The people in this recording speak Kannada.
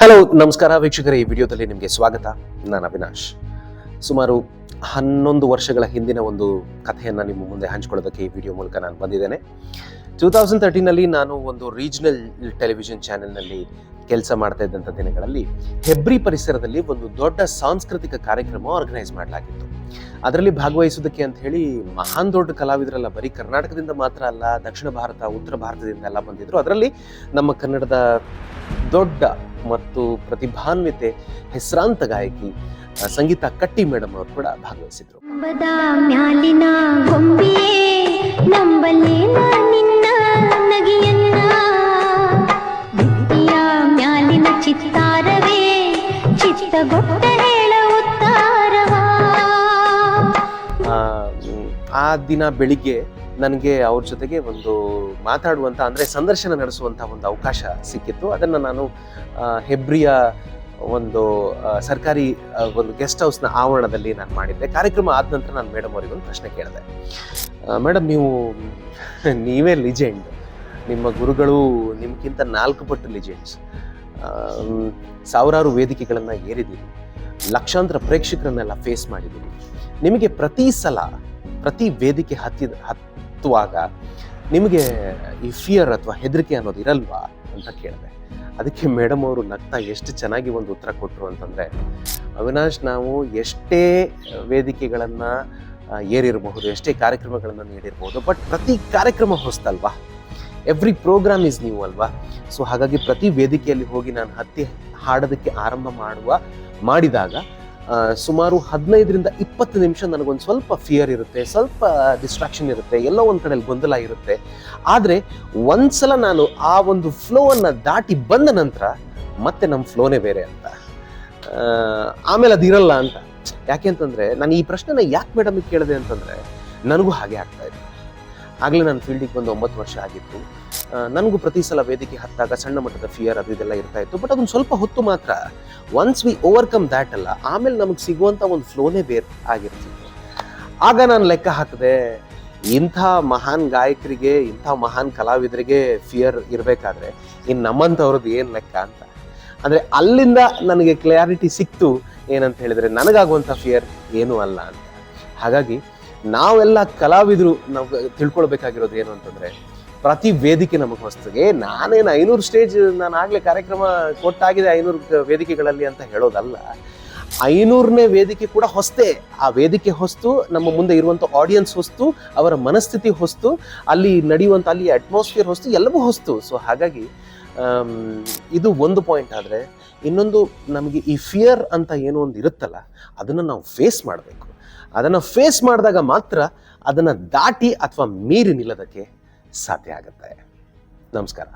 ಹಲೋ ನಮಸ್ಕಾರ ವೀಕ್ಷಕರೇ. ಈ ವಿಡಿಯೋದಲ್ಲಿ ನಿಮಗೆ ಸ್ವಾಗತ. ನಾನು ಅವಿನಾಶ್. ಸುಮಾರು ಹನ್ನೊಂದು ವರ್ಷಗಳ ಹಿಂದಿನ ಒಂದು ಕಥೆಯನ್ನು ನಿಮ್ಮ ಮುಂದೆ ಹಂಚ್ಕೊಳ್ಳೋದಕ್ಕೆ ಈ ವಿಡಿಯೋ ಮೂಲಕ ನಾನು ಬಂದಿದ್ದೇನೆ. ಟೂ ತೌಸಂಡ್ ತರ್ಟೀನಲ್ಲಿ ನಾನು ಒಂದು ರೀಜನಲ್ ಟೆಲಿವಿಷನ್ ಚಾನೆಲ್ನಲ್ಲಿ ಕೆಲಸ ಮಾಡ್ತಾ ಇದ್ದಂಥ ದಿನಗಳಲ್ಲಿ ಹೆಬ್ರಿ ಪರಿಸರದಲ್ಲಿ ಒಂದು ದೊಡ್ಡ ಸಾಂಸ್ಕೃತಿಕ ಕಾರ್ಯಕ್ರಮ ಆರ್ಗನೈಸ್ ಮಾಡಲಾಗಿತ್ತು. ಅದರಲ್ಲಿ ಭಾಗವಹಿಸೋದಕ್ಕೆ ಅಂತ ಹೇಳಿ ಮಹಾನ್ ದೊಡ್ಡ ಕಲಾವಿದರೆಲ್ಲ ಬರೀ ಕರ್ನಾಟಕದಿಂದ ಮಾತ್ರ ಅಲ್ಲ, ದಕ್ಷಿಣ ಭಾರತ, ಉತ್ತರ ಭಾರತದಿಂದ ಎಲ್ಲ ಬಂದಿದ್ರು. ಅದರಲ್ಲಿ ನಮ್ಮ ಕನ್ನಡದ ದೊಡ್ಡ ಮತ್ತು ಪ್ರತಿಭಾನ್ವಿತೆ ಹೆಸರಾಂತ ಗಾಯಕಿ ಸಂಗೀತ ಕಟ್ಟಿ ಮೇಡಮ್ ಅವರು ಕೂಡ ಭಾಗವಹಿಸಿದ್ರು. ಚಿತ್ತಾರವೇ ಆ ದಿನ ಬೆಳಿಗ್ಗೆ ನನಗೆ ಅವ್ರ ಜೊತೆಗೆ ಒಂದು ಮಾತಾಡುವಂಥ ಅಂದರೆ ಸಂದರ್ಶನ ನಡೆಸುವಂಥ ಒಂದು ಅವಕಾಶ ಸಿಕ್ಕಿತ್ತು. ಅದನ್ನು ನಾನು ಹೆಬ್ರಿಯ ಒಂದು ಸರ್ಕಾರಿ ಒಂದು ಗೆಸ್ಟ್ ಹೌಸ್ನ ಆವರಣದಲ್ಲಿ ನಾನು ಮಾಡಿದ್ದೆ. ಕಾರ್ಯಕ್ರಮ ಆದ ನಂತರ ನಾನು ಮೇಡಮ್ ಅವರಿಗೆ ಒಂದು ಪ್ರಶ್ನೆ ಕೇಳಿದೆ. ಮೇಡಮ್ ನೀವು, ನೀವೇ ಲಿಜೆಂಡ್. ನಿಮ್ಮ ಗುರುಗಳು ನಿಮ್ಗಿಂತ ನಾಲ್ಕು ಪಟ್ಟು ಲಿಜೆಂಡ್ಸ್. ಸಾವಿರಾರು ವೇದಿಕೆಗಳನ್ನು ಏರಿದ್ದೀರಿ. ಲಕ್ಷಾಂತರ ಪ್ರೇಕ್ಷಕರನ್ನೆಲ್ಲ ಫೇಸ್ ಮಾಡಿದ್ದೀರಿ. ನಿಮಗೆ ಪ್ರತಿ ಸಲ, ಪ್ರತಿ ವೇದಿಕೆ ಹತ್ತಿದ ಹತ್ತುವಾಗ ನಿಮಗೆ ಈ ಫಿಯರ್ ಅಥವಾ ಹೆದರಿಕೆ ಅನ್ನೋದು ಇರಲ್ವಾ ಅಂತ ಕೇಳಿದೆ. ಅದಕ್ಕೆ ಮೇಡಮ್ ಅವರು ನಗ್ತಾ ಎಷ್ಟು ಚೆನ್ನಾಗಿ ಒಂದು ಉತ್ತರ ಕೊಟ್ಟರು ಅಂತಂದರೆ, ಅವಿನಾಶ್ ನಾವು ಎಷ್ಟೇ ವೇದಿಕೆಗಳನ್ನು ಏರಿರಬಹುದು, ಎಷ್ಟೇ ಕಾರ್ಯಕ್ರಮಗಳನ್ನು ನೀಡಿರಬಹುದು ಬಟ್ ಪ್ರತಿ ಕಾರ್ಯಕ್ರಮ ಹೊಸ್ತಲ್ವಾ ಎವ್ರಿ ಪ್ರೋಗ್ರಾಮ್ ಇಸ್ ನ್ಯೂ ಅಲ್ವಾ? ಸೊ ಹಾಗಾಗಿ ಪ್ರತಿ ವೇದಿಕೆಯಲ್ಲಿ ಹೋಗಿ ನಾನು ಹತ್ತಿ ಹಾಡೋದಕ್ಕೆ ಆರಂಭ ಮಾಡುವ, ಮಾಡಿದಾಗ ಸುಮಾರು ಹದಿನೈದರಿಂದ ಇಪ್ಪತ್ತು ನಿಮಿಷ ನನಗೊಂದು ಸ್ವಲ್ಪ ಫಿಯರ್ ಇರುತ್ತೆ, ಸ್ವಲ್ಪ ಡಿಸ್ಟ್ರಾಕ್ಷನ್ ಇರುತ್ತೆ, ಎಲ್ಲೋ ಒಂದು ಕಡೆಯಲ್ಲಿ ಗೊಂದಲ ಇರುತ್ತೆ. ಆದರೆ ಒಂದ್ಸಲ ನಾನು ಆ ಒಂದು ಫ್ಲೋವನ್ನು ದಾಟಿ ಬಂದ ನಂತರ ಮತ್ತೆ ನಮ್ಮ ಫ್ಲೋನೇ ಬೇರೆ ಅಂತ. ಆಮೇಲೆ ಅದಿರಲ್ಲ ಅಂತ. ಯಾಕೆ ಅಂತಂದರೆ, ನಾನು ಈ ಪ್ರಶ್ನೆನ ಯಾಕೆ ಮೇಡಮ್ ಕೇಳಿದೆ ಅಂತಂದರೆ, ನನಗೂ ಹಾಗೆ ಆಗ್ತಾ ಇದೆ. ಆಗಲೇ ನಾನು ಫೀಲ್ಡಿಗೆ ಬಂದು ಒಂಬತ್ತು ವರ್ಷ ಆಗಿತ್ತು. ನನಗೂ ಪ್ರತಿ ಸಲ ವೇದಿಕೆ ಹತ್ತಾಗ ಸಣ್ಣ ಮಟ್ಟದ ಫಿಯರ್ ಅದು ಇದೆಲ್ಲ ಇರ್ತಾ ಇತ್ತು. ಬಟ್ ಅದೊಂದು ಸ್ವಲ್ಪ ಹೊತ್ತು ಮಾತ್ರ ಒನ್ಸ್ ವಿ ಓವರ್ಕಮ್ ದ್ಯಾಟ್ ಅಲ್ಲ, ಆಮೇಲೆ ನಮಗೆ ಸಿಗುವಂಥ ಒಂದು ಫ್ಲೋನೇ ಬೇರೆ ಆಗಿರ್ತಿತ್ತು. ಆಗ ನಾನು ಲೆಕ್ಕ ಹಾಕಿದೆ, ಇಂಥ ಮಹಾನ್ ಗಾಯಕರಿಗೆ, ಇಂಥ ಮಹಾನ್ ಕಲಾವಿದರಿಗೆ ಫಿಯರ್ ಇರಬೇಕಾದ್ರೆ ಇನ್ನು ನಮ್ಮಂಥವ್ರದ್ದು ಏನು ಲೆಕ್ಕ ಅಂತ. ಅಂದರೆ ಅಲ್ಲಿಂದ ನನಗೆ ಕ್ಲಾರಿಟಿ ಸಿಕ್ತು, ಏನಂತ ಹೇಳಿದರೆ ನನಗಾಗುವಂಥ ಫಿಯರ್ ಏನೂ ಅಲ್ಲ ಅಂತ. ಹಾಗಾಗಿ ನಾವೆಲ್ಲ ಕಲಾವಿದರು ನಾವು ತಿಳ್ಕೊಳ್ಬೇಕಾಗಿರೋದು ಏನು ಅಂತಂದರೆ, ಪ್ರತಿ ವೇದಿಕೆ ನಮಗೆ ಹೊಸ್ತಿಗೆ ನಾನೇನು ಐನೂರು ಸ್ಟೇಜ್ ನಾನು ಆಗಲೇ ಕಾರ್ಯಕ್ರಮ ಕೊಟ್ಟಾಗಿದೆ ಐನೂರು ವೇದಿಕೆಗಳಲ್ಲಿ ಅಂತ ಹೇಳೋದಲ್ಲ, ಐನೂರನೇ ವೇದಿಕೆ ಕೂಡ ಹೊಸ್ತೇ ಆ ವೇದಿಕೆ ಹೊಸ್ತು, ನಮ್ಮ ಮುಂದೆ ಇರುವಂಥ ಆಡಿಯನ್ಸ್ ಹೊಸ್ತು, ಅವರ ಮನಸ್ಥಿತಿ ಹೊಸ್ತು, ಅಲ್ಲಿ ನಡೆಯುವಂಥ ಅಲ್ಲಿ ಅಟ್ಮಾಸ್ಫಿಯರ್ ಹೊಸ್ತು, ಎಲ್ಲವೂ ಹೊಸ್ತು. ಸೊ ಹಾಗಾಗಿ ಇದು ಒಂದು ಪಾಯಿಂಟ್ ಆದರೆ, ಇನ್ನೊಂದು ನಮಗೆ ಈ ಫಿಯರ್ ಅಂತ ಏನೋ ಒಂದು ಇರುತ್ತಲ್ಲ, ಅದನ್ನು ನಾವು ಫೇಸ್ ಮಾಡಬೇಕು. ಅದನ್ನು ಫೇಸ್ ಮಾಡಿದಾಗ ಮಾತ್ರ ಅದನ್ನು ದಾಟಿ ಅಥವಾ ಮೀರಿ ನಿಲ್ಲೋದಕ್ಕೆ ಸಾಧ್ಯ ಆಗುತ್ತೆ. ನಮಸ್ಕಾರ.